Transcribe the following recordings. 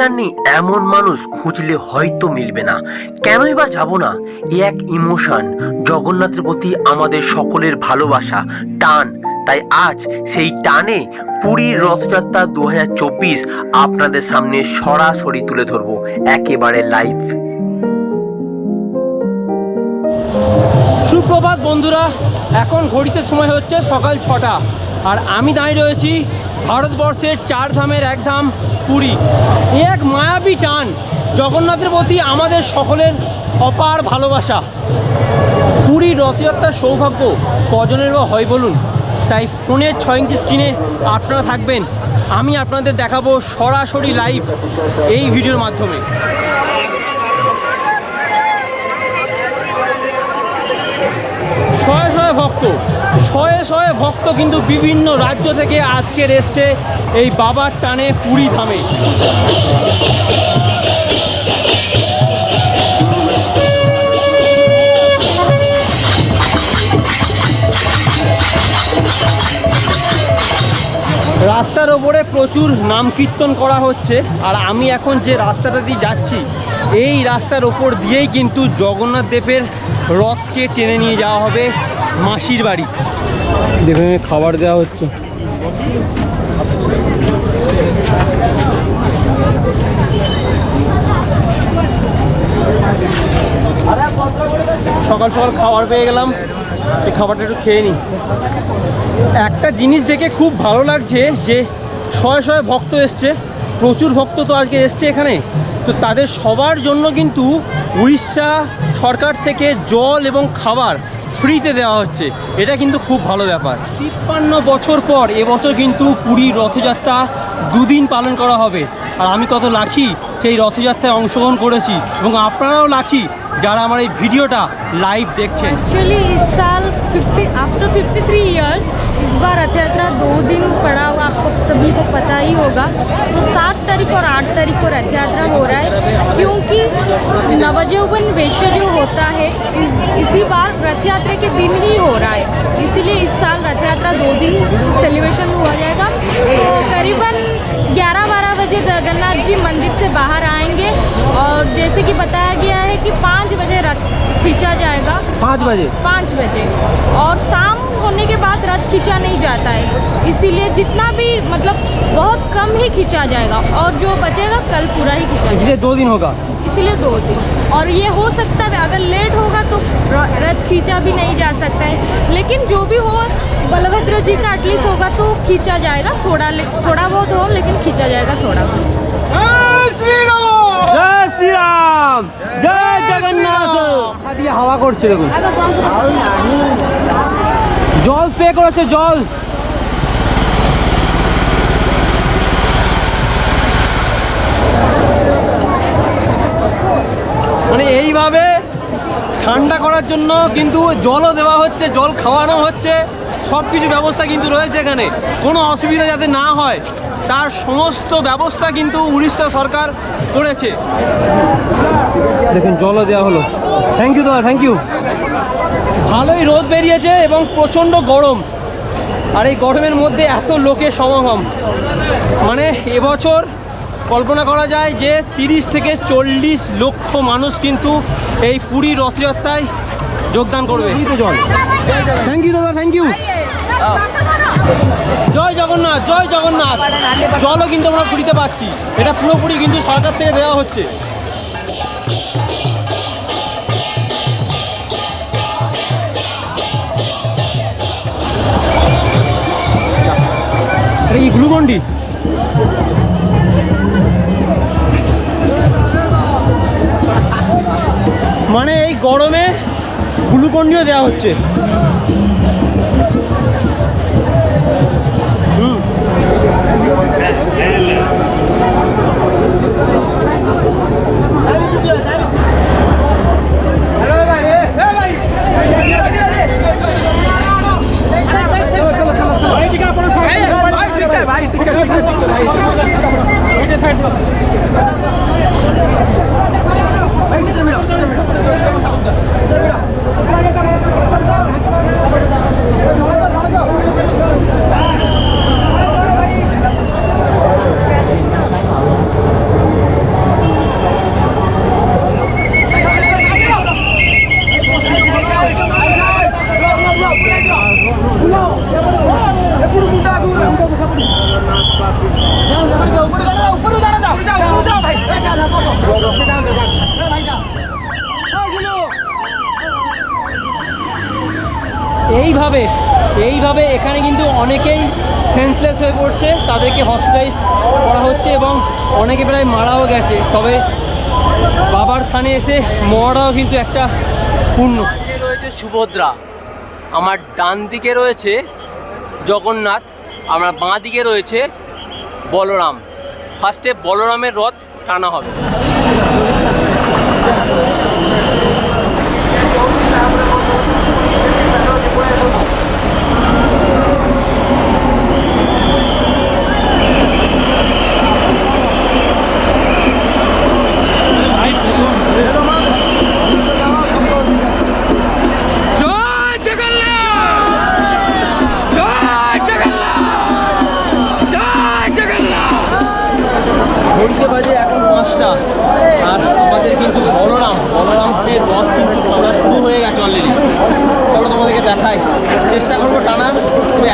যাননি এমন মানুষ খুঁজলে হয়তো মিলবে না। কেনই বা যাব না? এ এক ইমোশন। জগন্নাথের প্রতি আমাদের সকলের ভালোবাসা, টান। তাই আজ সেই টানে পুরীর রথযাত্রা দু হাজার চব্বিশ আপনাদের সামনে সরাসরি তুলে ধরবো। একেবারে লাইভ সুপ্রভাত, বন্ধুরা। এখন ঘড়িতে সময় হচ্ছে সকাল ছটা। আর আমি দাঁড়িয়ে রয়েছি ভারতবর্ষের চার ধামের এক ধাম, পুরী। এ এক মায়াবী টান, জগন্নাথের প্রতি আমাদের সকলের অপার ভালোবাসা। পুরীর রথযাত্রার সৌভাগ্য কজনের বা হয় বলুন? তাই ফোনের ছয় ইঞ্চি স্ক্রিনে আপনারা থাকবেন। আমি আপনাদের দেখাবো সরাসরি লাইভ এই ভিডিওর মাধ্যমে শয়ে শয়ে ভক্ত। শয়ে শয়ে ভক্ত কিন্তু বিভিন্ন রাজ্য থেকে আজকের এসছে এই বাবার টানে পুরী ধামে। রাস্তার ওপরে প্রচুর নাম কীর্তন করা হচ্ছে, আর আমি এখন যে রাস্তাটা দিয়ে যাচ্ছি, এই রাস্তার ওপর দিয়েই কিন্তু জগন্নাথ দেবের রথকে টেনে নিয়ে যাওয়া হবে মাসির বাড়ি। দেখুন খাবার দেওয়া হচ্ছে। সকাল সকাল খাবার পেয়ে গেলাম। এই খাবারটা একটু খেয়ে নিই। একটা জিনিস দেখে খুব ভালো লাগছে যে শয়ে শয়ে ভক্ত এসছে। প্রচুর ভক্ত তো আজকে এসছে এখানে। তো তাদের সবার জন্য কিন্তু উড়িষ্যা সরকার থেকে জল এবং খাবার ফ্রিতে দেওয়া হচ্ছে এটা কিন্তু খুব ভালো ব্যাপার তিপ্পান্ন বছর পর এবছর কিন্তু পুরীর রথযাত্রা দুদিন পালন করা হবে আর আমি কত লাখি সেই রথযাত্রায় অংশগ্রহণ করেছি এবং আপনারাও লাখি যারা আমার এই ভিডিওটা লাইভ দেখছেন एक्चुअली इस साल 50 आफ्टर 53 इयर्स इस बार रथ यात्रा दो दिन पड़ा हुआ आपको सभी को पता ही होगा तो सात तारीख और आठ तारीख को रथ यात्रा हो रहा है क्योंकि नवजीवन वैश्य जो होता है इस, इसी बार रथ यात्रा के दिन ही हो रहा है। इसीलिए इस साल रथ यात्रा दो दिन सेलिब्रेशन हुआ जाएगा। तो करीबन 11-12 बजे जगन्नाथ जी मंदिर से बाहर आएँगे और जैसे कि बताया गया है कि पाँच बजे रथ खींचा जाएगा। पाँच बजे? पाँच बजे। और शाम होने के बाद रथ खींचा नहीं जाता है इसीलिए जितना भी मतलब बहुत कम ही खींचा जाएगा और जो बचेगा कल पूरा ही खींचा इसलिए जाएगा दो दिन होगा इसीलिए दो दिन और ये हो सकता है अगर लेट होगा तो र- रथ खींचा भी नहीं जा सकता है लेकिन जो भी हो बलभद्र जी का एटलीस्ट होगा तो खींचा जाएगा थोड़ा ले- थोड़ा बहुत हो लेकिन खींचा जाएगा थोड़ा बहुत জয় শ্রীরাম জয় জগন্নাথ মাথা দিয়ে হাওয়া করছে দেখুন জল স্প্রে করেছে, জল। মানে এইভাবে ঠান্ডা করার জন্য কিন্তু জলও দেওয়া হচ্ছে, জল খাওয়ানো হচ্ছে সব কিছু ব্যবস্থা কিন্তু রয়েছে এখানে। কোনো অসুবিধা যাতে না হয়, তার সমস্ত ব্যবস্থা কিন্তু উড়িষ্যা সরকার করেছে। দেখুন, জলও দেওয়া হলো। থ্যাংক ইউ দাদা থ্যাংক ইউ ভালোই রোদ বেরিয়েছে এবং প্রচণ্ড গরম। আর এই গরমের মধ্যে এত লোকের সমাগম। মানে এবছর কল্পনা করা যায় যে তিরিশ থেকে চল্লিশ লক্ষ মানুষ কিন্তু এই পুরী রথযাত্রায় যোগদান করবে। জল। থ্যাংক ইউ দাদা থ্যাংক ইউ জয় জগন্নাথ জয় জগন্নাথ। জলও কিন্তু আমরা পুরীতে পাচ্ছি। এটা পুরোপুরি কিন্তু সরকার থেকে দেওয়া হচ্ছে। এটা কি গ্লুকন্ডি মানে এই গরমে গ্লুকন্ডিও দেওয়া হচ্ছে। হুম। এইভাবে এইভাবে এখানে কিন্তু অনেকেই সেন্সলেস হয়ে পড়ছে। তাদেরকে হসপিটালাইজ করা হচ্ছে এবং অনেকে প্রায় মারাও গেছে। তবে বাবার থানে এসে মরাও কিন্তু একটা পূর্ণ রয়েছে সুভদ্রা। আমার ডান দিকে রয়েছে জগন্নাথ, আমার বাঁ দিকে রয়েছে বলরাম। ফার্স্টে বলরামের রথ টানা হবে।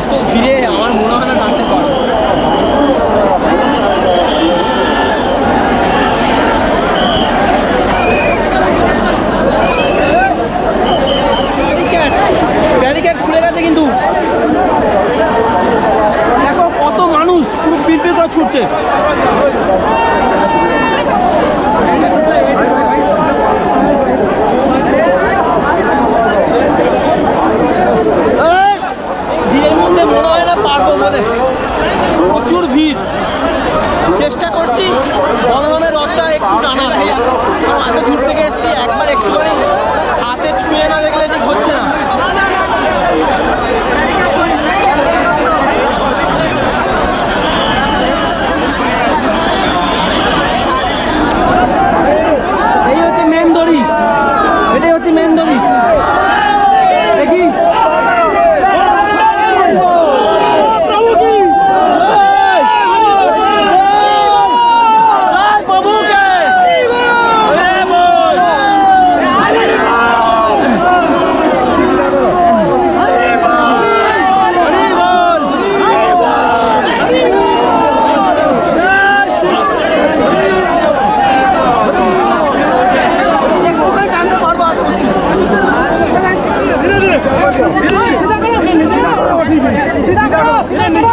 এত ভিড়ে Let me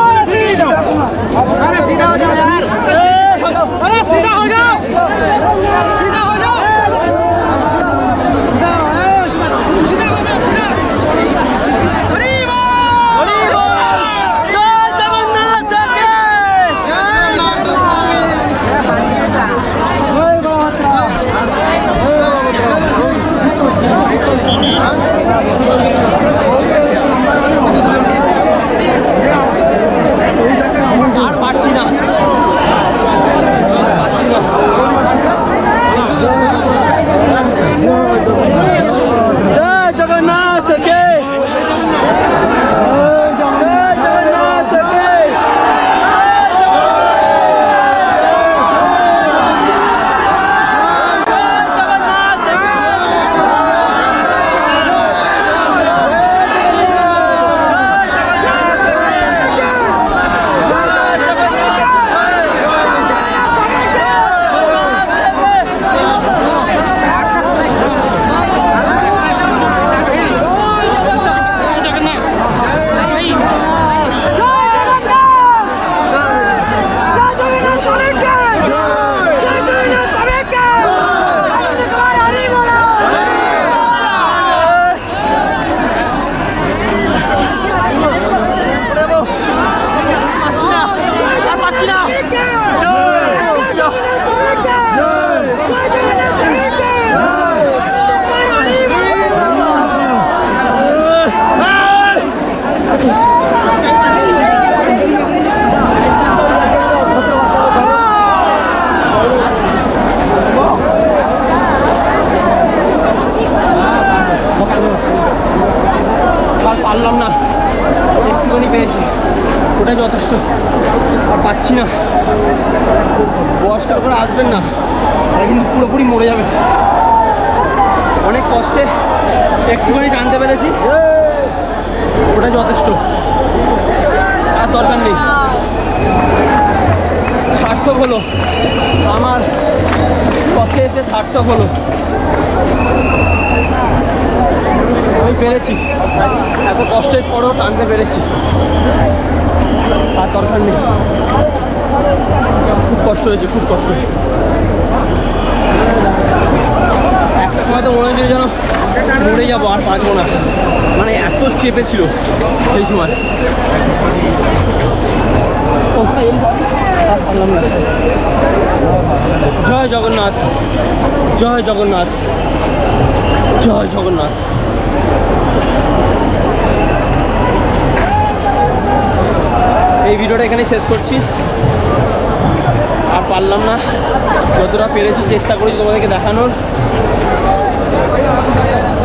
ওটাই যথেষ্ট, আর পাচ্ছি না। বয়স্কার করে আসবেন না এরা কিন্তু পুরোপুরি মরে যাবে। অনেক কষ্টে একটুখানি টানতে পেরেছি, ওটা যথেষ্ট। আর দরকার নেই। সার্থক হলো, আমার পথে এসে সার্থক হলো। আমি পেরেছি। এত কষ্টের পরেও টানতে পেরেছি। আর দরকার নেই। খুব কষ্ট হয়েছে, খুব কষ্ট হয়েছে। একটা সময় তো মনে হচ্ছিল যেন মরে যাব, আর পারব না। মানে এত চেপে ছিল সেই সময়। জয় জগন্নাথ জয় জগন্নাথ জয় জগন্নাথ। এই ভিডিওটা এখানে শেষ করছি। আর পারলাম না। যতটা পেরেছি চেষ্টা করেছি তোমাদেরকে দেখানোর।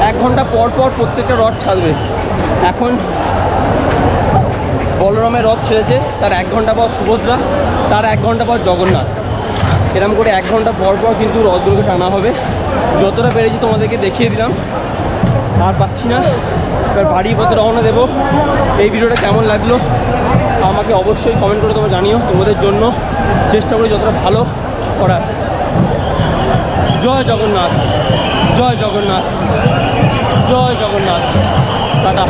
এক ঘণ্টা পর পর প্রত্যেকটা রড ছাড়বে। এখন বলরামের রথ ছেড়েছে, তার এক ঘণ্টা পর সুভদ্রা, তার এক ঘণ্টা পর জগন্নাথ। এরকম করে এক ঘণ্টা পর পর কিন্তু রথগুলোকে টানা হবে। যতটা পেরেছি তোমাদেরকে দেখিয়ে দিলাম। আর পাচ্ছি না। এবার বাড়ির পথে রওনা দেবো। এই ভিডিওটা কেমন লাগল? আমাকে অবশ্যই কমেন্ট করে তোমরা জানিও। তোমাদের জন্য চেষ্টা করি যতটা ভালো করার। জয় জগন্নাথ। জয় জগন্নাথ। জয় জগন্নাথ। টাটা।